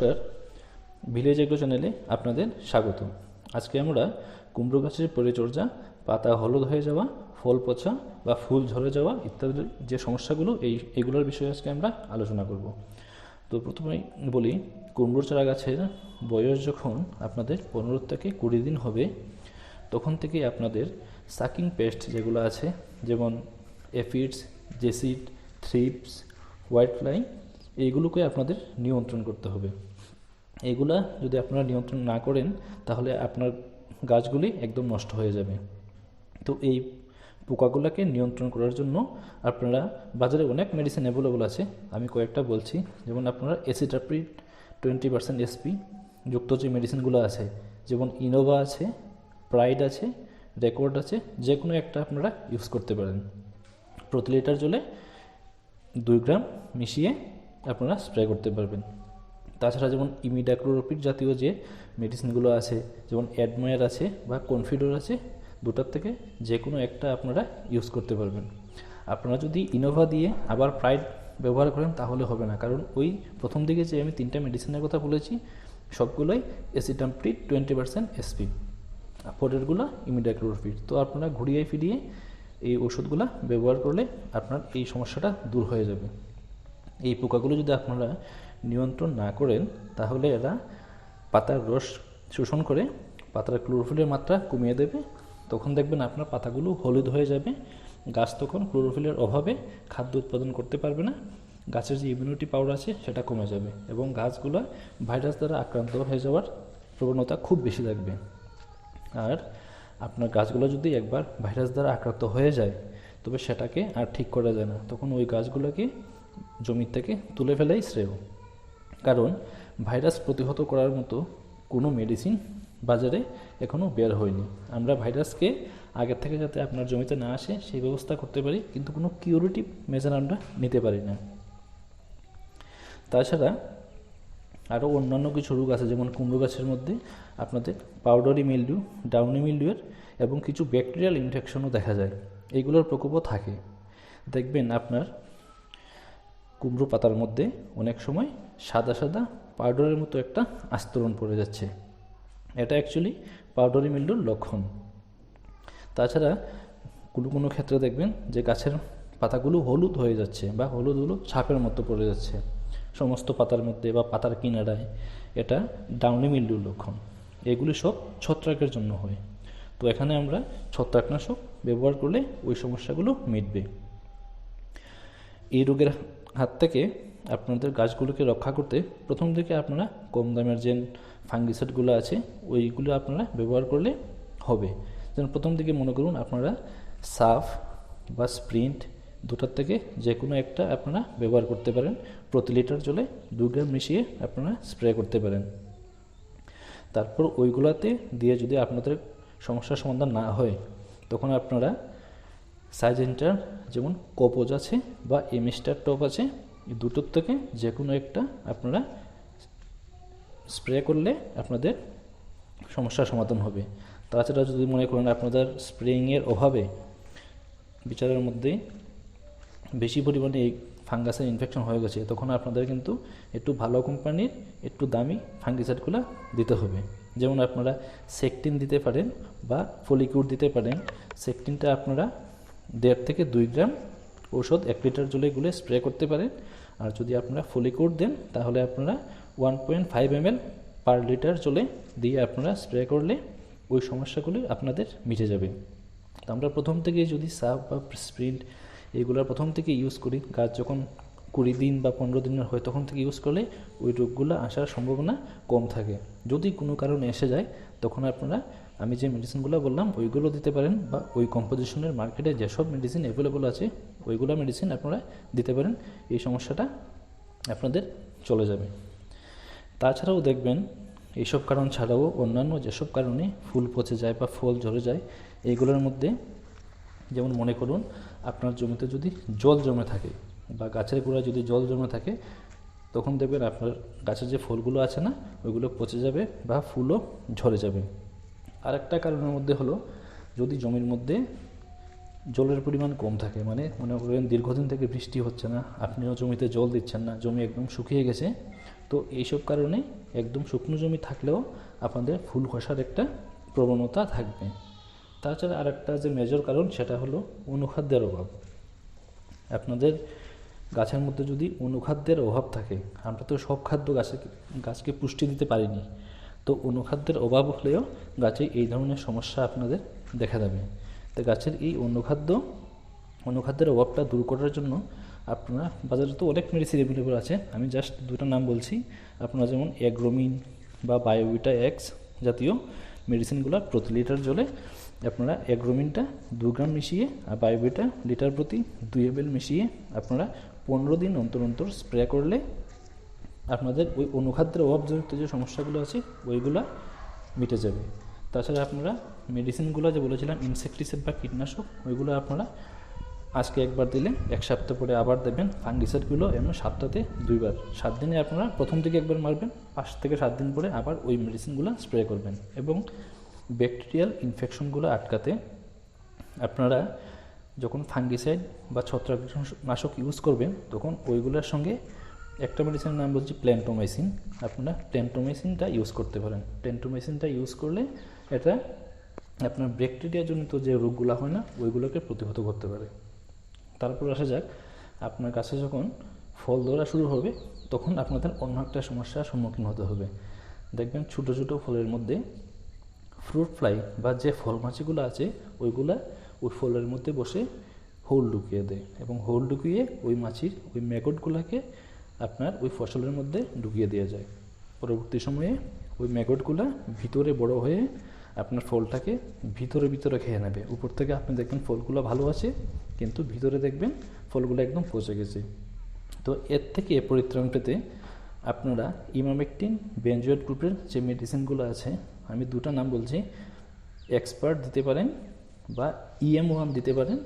নমস্কার। Village agro চ্যানেলে আপনাদের স্বাগত আজকে আমরা কুমড়ো গাছের পরিচর্যা, পাতা হলুদ হয়ে যাওয়া, ফল পচা বা ফুল ঝরে যাওয়া ইত্যাদি যে সমস্যাগুলো, এই, এগুলোর বিষয়ে আজকে আমরা আলোচনা করব। তো প্রথমেই বলি কুমড়োর চারা গাছের বয়স যখন আপনাদের পনেরো থেকে কুড়ি দিন হবে, তখন থেকে আপনাদের সাকিং পেস্ট যেগুলো আছে, যেমন aphids jassid thrips white fly এইগুলোকে আপনাদের নিয়ন্ত্রণ করতে হবে। এইগুলা যদি আপনারা নিয়ন্ত্রণ না করেন, তাহলে আপনার গাছগুলি একদম নষ্ট হয়ে যাবে। তো এই পোকাগুলোকে নিয়ন্ত্রণ করার জন্য আপনারা বাজারে অনেক মেডিসিন অ্যাভেলেবল আছে। আমি কয়েকটা বলছি। যেমন আপনারা এসিটাপ্রিড টোয়েন্টি পার্সেন্ট এসপি যুক্ত যে মেডিসিনগুলো আছে, যেমন ইনোভা আছে প্রাইড আছে রেকর্ড আছে যে কোনো একটা আপনারা ইউজ করতে পারেন। প্রতি লিটার জলে দুই গ্রাম মিশিয়ে আপনারা স্প্রে করতে পারবেন। তাছাড়া যেমন ইমিডাক্লোরোপিড জাতীয় যে মেডিসিনগুলো আছে, যেমন অ্যাডমায়ার আছে বা কনফিডোর আছে, দুটার থেকে যে কোনো একটা আপনারা ইউজ করতে পারবেন। আপনারা যদি ইনোভা দিয়ে আবার প্রাইড ব্যবহার করেন তাহলে হবে না। কারণ ওই প্রথম দিকে যে আমি তিনটা মেডিসিনের কথা বলেছি, সবগুলোই এসিটামপ্রিড টোয়েন্টি পার্সেন্ট এসপি পরেরগুলো ইমিডাক্লোরোপিড তো আপনারা ঘুরিয়ে ফিরিয়ে এই ওষুধগুলো ব্যবহার করলে আপনার এই সমস্যাটা দূর হয়ে যাবে। এই পোকাগুলো যদি আপনারা নিয়ন্ত্রণ না করেন, তাহলে এরা পাতার রস শোষণ করে পাতার ক্লোরোফিলের মাত্রা কমিয়ে দেবে। তখন দেখবেন আপনার পাতাগুলো হলুদ হয়ে যাবে। গাছ তখন ক্লোরোফিলের অভাবে খাদ্য উৎপাদন করতে পারবে না। গাছের যে ইমিউনিটি পাওয়ার আছে, সেটা কমে যাবে এবং গাছগুলো ভাইরাস দ্বারা আক্রান্ত হয়ে যাওয়ার প্রবণতা খুব বেশি থাকবে। আর আপনার গাছগুলো যদি একবার ভাইরাস দ্বারা আক্রান্ত হয়ে যায়, তবে সেটাকে আর ঠিক করা যায় না। তখন ওই গাছগুলোকে জমির থেকে তুলে ফেলাই শ্রেয়। কারণ ভাইরাস প্রতিহত করার মতো কোনো মেডিসিন বাজারে এখনও বের হয়নি। আমরা ভাইরাসকে আগের থেকে যাতে আপনার জমিতে না আসে, সেই ব্যবস্থা করতে পারি, কিন্তু কোনো কিউরিটিভ মেজার আমরা নিতে পারি না। তাছাড়া আরও অন্যান্য কিছু রোগ আছে, যেমন কুমড়ো গাছের মধ্যে আপনাদের পাউডারি মিলডিউ ডাউনি মিলডিউয়ের এবং কিছু ব্যাকটেরিয়াল ইনফেকশনও দেখা যায়। এগুলোর প্রকোপও থাকে। দেখবেন আপনার কুমড়ো পাতার মধ্যে অনেক সময় সাদা সাদা পাউডারের মতো একটা আস্তরণ পড়ে যাচ্ছে। এটা অ্যাকচুয়ালি পাউডারি মিল্ডুর লক্ষণ। তাছাড়া কোনো কোনো ক্ষেত্রে দেখবেন যে গাছের পাতাগুলো হলুদ হয়ে যাচ্ছে বা হলুদ হলুদ ছাপের মতো পড়ে যাচ্ছে। সমস্ত পাতার মধ্যে বা পাতার কিনারায় এটা ডাউনি মিল্ডুর লক্ষণ। এগুলি সব ছত্রাকের জন্য হয়। তো এখানে আমরা ছত্রাকনাশক ব্যবহার করলে ওই সমস্যাগুলো মিটবে। এই রোগের হাত থেকে আপনাদের গাছগুলোকে রক্ষা করতে প্রথম থেকে আপনারা কম দামের যে ফাঙ্গিসাইডগুলো আছে, ওইগুলো আপনারা ব্যবহার করলে হবে। যেমন প্রথম দিকে মনে করুন আপনারা সাফ বা স্প্রিন্ট দুটার থেকে যে কোনো একটা আপনারা ব্যবহার করতে পারেন। প্রতি লিটার জলে দু গ্রাম মিশিয়ে আপনারা স্প্রে করতে পারেন। তারপর ওইগুলাতে দিয়ে যদি আপনাদের সমস্যার সমাধান না হয়, তখন আপনারা সাইজেন্টার যেমন কপোজ আছে বা এমিস্টার টপ আছে, এই দুটোর থেকে যে কোনো একটা আপনারা স্প্রে করলে আপনাদের সমস্যার সমাধান হবে। তাছাড়া যদি মনে করেন আপনাদের স্প্রেইংয়ের অভাবে বিচারের মধ্যে বেশি পরিমাণে এই ফাঙ্গাসের ইনফেকশন হয়ে গেছে, তখন আপনাদের কিন্তু একটু ভালো কোম্পানির একটু দামি ফাঙ্গিসাইডগুলো দিতে হবে। যেমন আপনারা সেকটিন দিতে পারেন বা ফলিকিউড দিতে পারেন, সেকটিনটা আপনারা দেড় থেকে দুই গ্রাম ওষুধ এক লিটার জলে গুলে স্প্রে করতে পারেন। আর যদি আপনারা ফলিকোড দেন, তাহলে আপনারা one point five M L per litre জলে দিয়ে আপনারা স্প্রে করলে ওই সমস্যাগুলি আপনাদের মিটে যাবে। তো আমরা প্রথম থেকে যদি সাপ বা স্প্রিন্ট এগুলোর প্রথম থেকে ইউজ করি, গাছ যখন কুড়ি দিন বা পনেরো দিনের হয় তখন থেকে ইউজ করলে ওই রোগগুলো আসার সম্ভাবনা কম থাকে। যদি কোনো কারণে এসে যায়, তখন আপনারা আমি যে মেডিসিনগুলো বললাম, ওইগুলো দিতে পারেন বা ওই কম্পোজিশনের মার্কেটে যেসব মেডিসিন অ্যাভেলেবল আছে, ওইগুলো মেডিসিন আপনারা দিতে পারেন। এই সমস্যাটা আপনাদের চলে যাবে। তাছাড়াও দেখবেন এইসব কারণ ছাড়াও অন্যান্য যেসব কারণে ফুল পচে যায় বা ফল ঝরে যায়, এইগুলোর মধ্যে যেমন মনে করুন, আপনার জমিতে যদি জল জমে থাকে বা গাছের গোড়ায় যদি জল জমে থাকে, তখন দেখবেন আপনার গাছের যে ফুলগুলো আছে না, ওইগুলো পচে যাবে বা ফুলও ঝরে যাবে। আরেকটা কারণের মধ্যে হলো, যদি জমির মধ্যে জলের পরিমাণ কম থাকে মানে মনে করেন দীর্ঘদিন থেকে বৃষ্টি হচ্ছে না, আপনিও জমিতে জল দিচ্ছেন না, জমি একদম শুকিয়ে গেছে, তো এইসব কারণে একদম শুকনো জমি থাকলেও আপনাদের ফুল খসার একটা প্রবণতা থাকবে। তাছাড়া আরেকটা যে মেজর কারণ, সেটা হলো অনুখাদ্যের অভাব। আপনাদের গাছের মধ্যে যদি অনুখাদ্যের অভাব থাকে, আমরা তো সব খাদ্য গাছে, গাছকে পুষ্টি দিতে পারিনি তো অনুখাদ্যের অভাব হলেও গাছে এই ধরনের সমস্যা আপনাদের দেখা দেবে তো গাছের এই অনুখাদ্য, অনুখাদ্যের অভাবটা দূর করার জন্য আপনারা বাজারে তো অনেক মেডিসিন অ্যাভেলেবল আছে। আমি জাস্ট দুটো নাম বলছি। আপনারা যেমন অ্যাগ্রোমিন বা বায়োভিটা এক্স জাতীয় মেডিসিনগুলো প্রতি লিটার জলে আপনারা অ্যাগ্রোমিনটা দু গ্রাম মিশিয়ে আর বায়োভিটা লিটার প্রতি দুই এম মিশিয়ে আপনারা পনেরো দিন অন্তর অন্তর স্প্রে করলে আপনাদের ওই অনুখাদ্যের অভাবজনিত যে সমস্যাগুলো আছে, ওইগুলো মিটে যাবে। তাছাড়া আপনারা মেডিসিনগুলো যে বলেছিলাম ইনসেকটিসাইড বা কীটনাশক, ওইগুলো আপনারা আজকে একবার দিলে, এক সপ্তাহ পরে আবার দেবেন। ফাঙ্গিসাইডগুলো এমন সপ্তাহে দুইবার, সাত দিনে আপনারা প্রথম থেকে একবার মারবেন, পাঁচ থেকে সাত দিন পরে আবার ওই মেডিসিনগুলো স্প্রে করবেন এবং ব্যাকটেরিয়াল ইনফেকশনগুলো আটকাতে আপনারা যখন ফাঙ্গিসাইড বা ছত্রাকনাশক ইউজ করবেন, তখন ওইগুলোর সঙ্গে একটা মেডিসিনের নাম বলছি প্ল্যান্টোমাইসিন আপনারা প্ল্যান্টোমাইসিনটা ইউজ করতে পারেন। প্ল্যান্টোমাইসিনটা ইউজ করলে এটা আপনার ব্যাকটেরিয়াজনিত যে রোগগুলো হয় না, ওইগুলোকে প্রতিহত করতে পারে। তারপর আসা যাক, আপনার কাছে যখন ফল ধরা শুরু হবে, তখন আপনাদের অন্য একটা সমস্যার সম্মুখীন হতে হবে। দেখবেন ছোটো ছোটো ফলের মধ্যে ফ্রুট ফ্লাই বা যে ফল মাছিগুলো আছে, ওইগুলা ওই ফলের মধ্যে বসে হোল ঢুকিয়ে দেয় এবং হোল ঢুকিয়ে ওই মাছির, ওই ম্যাগটগুলোকে আপনার ওই ফসলের মধ্যে ঢুকিয়ে দেওয়া যায়। পরবর্তী সময়ে ওই ম্যাগটগুলো ভিতরে বড় হয়ে আপনার ফলটাকে ভিতরে ভিতরে খেয়ে নেবে। উপর থেকে আপনি দেখবেন ফলগুলো ভালো আছে, কিন্তু ভিতরে দেখবেন ফলগুলো একদম পচে গেছে। তো এর থেকে পরিত্রাণ পেতে আপনারা ইমামেকটিন বেঞ্জয়েড গ্রুপের যে মেডিসিনগুলো আছে, আমি দুটো নাম বলছি, এক্সপার্ট দিতে পারেন বা ইএম ওয়ান দিতে পারেন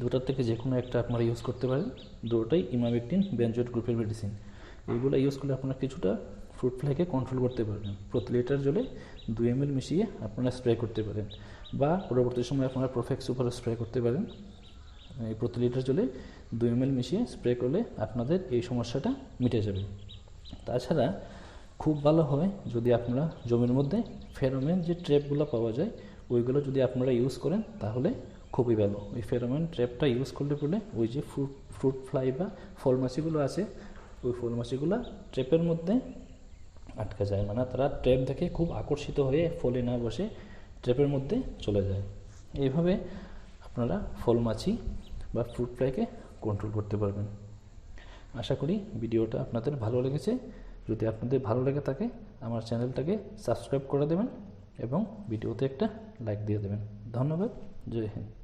দুটার থেকে যে কোনো একটা আপনারা ইউজ করতে পারেন। দুটোটাই ইমামেকটিন বেঞ্জয়েড গ্রুপের মেডিসিন এইগুলো ইউজ করলে আপনারা কিছুটা ফ্রুট ফ্লাইকে কন্ট্রোল করতে পারবেন। প্রতি লিটার জলে দুই এম মিশিয়ে আপনারা স্প্রে করতে পারেন। বা পরবর্তী সময় আপনারা প্রোফেক্স সুপার স্প্রে করতে পারেন। এই প্রতি লিটার জলে দুই এম মিশিয়ে স্প্রে করলে আপনাদের এই সমস্যাটা মিটে যাবে। তাছাড়া খুব ভালো হয় যদি আপনারা জমির মধ্যে ফেরোমেন যে ট্র্যাপগুলো পাওয়া যায়, ওইগুলো যদি আপনারা ইউজ করেন, তাহলে খুবই ভালো। ওই ফেরোমেন ট্র্যাপটা ইউজ করলে পরে ওই যে ফ্রুট ফ্রুট ফ্লাই বা ফল মাছিগুলো আছে, ওই ফল মাছিগুলো ট্র্যাপের মধ্যে আটকে যায়। মানে তারা ট্র্যাপ দেখে খুব আকর্ষিত হয়ে ফলে না বসে ট্র্যাপের মধ্যে চলে যায়। এইভাবে আপনারা ফল মাছি বা ফ্রুট ফ্লাইকে কন্ট্রোল করতে পারবেন। আশা করি ভিডিওটা আপনাদের ভালো লেগেছে। যদি আপনাদের ভালো লেগে থাকে, আমার চ্যানেলটাকে সাবস্ক্রাইব করে দেবেন এবং ভিডিওতে একটা লাইক দিয়ে দেবেন। ধন্যবাদ। জয় হিন্দ।